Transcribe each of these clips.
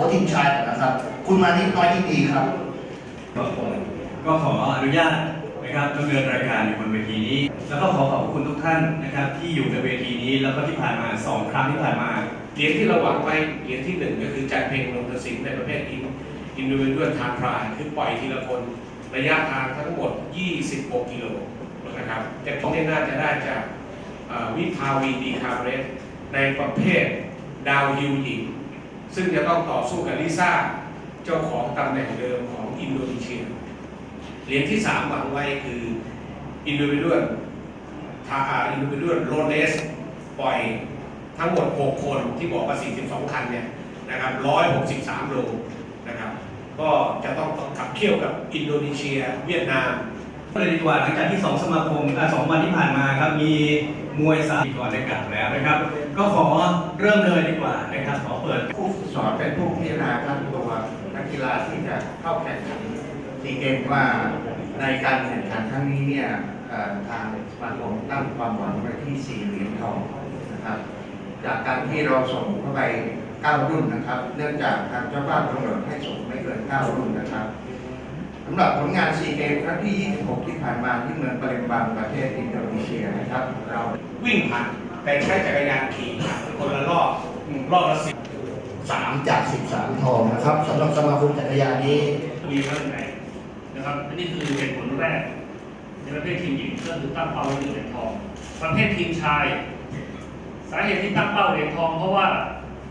ค้ชทีมชายก่อนนะครับ คุณมานิดน้อยที่ดีครับ ก็ขอก็ขออนุญาตนะครับดำเนินรายการอยู่บนเวทีนี้ แล้วก็ขอขอบคุณทุกท่านนะครับ ที่อยู่ในเวทีนี้แล้วก็ที่ผ่านมาสองครั้งที่ผ่านมาเหรียญที่เราหวังไว้เหรียญที่หนึ่งก็คือจากเพลงลงกระสินในประเภทอินอินดิวิดวลทางพรายคือปล่อยทีละคนระยะทางทั้งหมด 26 กิโลนะครับแต่ของนี้น่าจะได้จากวิภาวีดีคาร์เรสในประเภทดาวฮิลหญิง ซึ่งจะต้องต่อสู้กับลิซ่าเจ้าของตำแหน่งเดิมของอินโดนีเซีย เหรียญที่ 3 หวังไว้คืออินโดิวิดวลทาอินโดิวิดวลโรเลสปล่อยทั้งหมด 6 คนที่บอกว่า 42 คันเนี่ยนะครับ163 โลนะครับก็จะต้องขับเคี่ยวกับอินโดนีเซีย เวียดนามก็เลยดีกว่าหลังจากที่สองสมาคม มีมวยสามก่อนได้กล่าวแล้วนะครับ ก็ขอเริ่มเลยดีกว่านะครับ ขอเปิดผู้ฝึกสอนเป็นผู้พิจารณาคัดตัวนักกีฬาที่จะเข้าแข่งขันซีเกมว่าในการแข่งขันครั้งนี้เนี่ยทางสมาคมตั้งความหวังไว้ที่สี่เหรียญทองนะครับ จากการที่เราส่งเข้าไป9รุ่นนะครับ เนื่องจากทางเจ้าบ้านกำหนดให้ส่งไม่เกิน9รุ่นนะครับำหรับผลงานซีเกมครั้งที่ 26 ที่ผ่านมาที่เมืองปาเลมบังประเทศอินโดนีเซียนะครับ เราวิ่งผ่านแต่ใช้จักรยานขี่ผ่านคนละรอบรอบละสิบ3จาก13ทองนะครับสำหรับสมาคมจักรยานนี้มีเรื่องไหนนะครับอันนี้คือเหตุผลแรก ในประเภททีมหญิงก็คือตั้งเป้าไว้ที่เหรียญทอง ประเภททีมชาย สาเหตุที่ตั้งเป้าเหรียญทอง เพราะว่า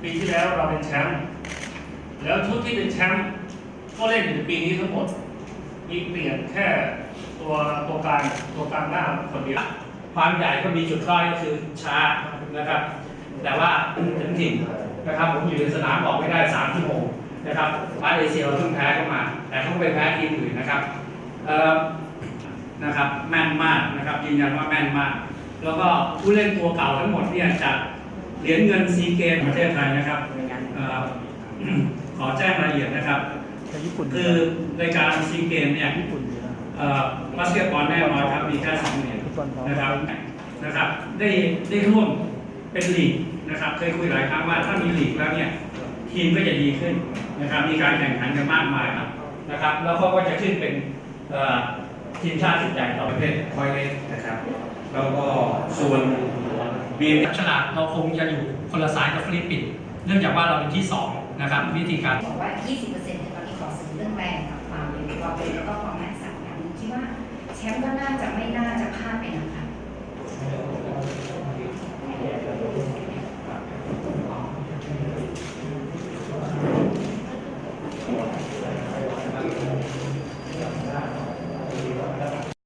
ปีที่แล้วเราเป็นแชมป์แล้วชุดที่เป็นแชมป์ก็เล่นอยู่ในปีนี้ทั้งหมด มีเปลี่ยนแค่ตัวตัวกลางตัวกลางหน้าคนเดียวความใหญ่ก็มีจุดด้อยก็คือช้านะครับ แต่ว่าถึงถิ่นนะครับผมอยู่ในสนามบอกไม่ได้สามชั่วโมงนะครับมาเลเซียเราเพิ่งแพ้เข้ามา แต่เขาไปแพ้ทีมอื่นนะครับเออนะครับแม่นมากนะครับยืนยันว่าแม่นมาก แล้วก็ผู้เล่นตัวเก่าทั้งหมดเนี่ยจากเหรียญเงินซีเกมประเทศไทยนะครับขอแจ้งรายละเอียดนะครับ คือในการซีเกมเนี่ยเอ่อบาสเกตบอลแน่นอนครับมีแค่สองเหรียญนะครับนะครับ ได้ได้ร่วมเป็นลีกนะครับเคยคุยหลายครั้งว่าถ้ามีลีกแล้วเนี่ยทีมก็จะดีขึ้นนะครับมีการแข่งขันกันมากมายครับนะครับ แล้วเขาก็จะขึ้นเป็นเอ่อทีมชาติชุดใหญ่ต่อปไประเภทคอยเล็กนะครับแล้วก็ส่วนบีฉลาดเราคงจะอยู่คนละสายกับฟิลิปปินส์เนื่องจากว่าเราเป็นที่สองนะครับวิธีการบอกว่า 20%เนี่ย ต่อซื้อเรื่องแรงกับความเป็นควเป็นแล้วก็ความแม่นสัตว์อย่างนี้คิดว่าแชมป์ก็น่าจะไม่น่าจะพลาดไปนะ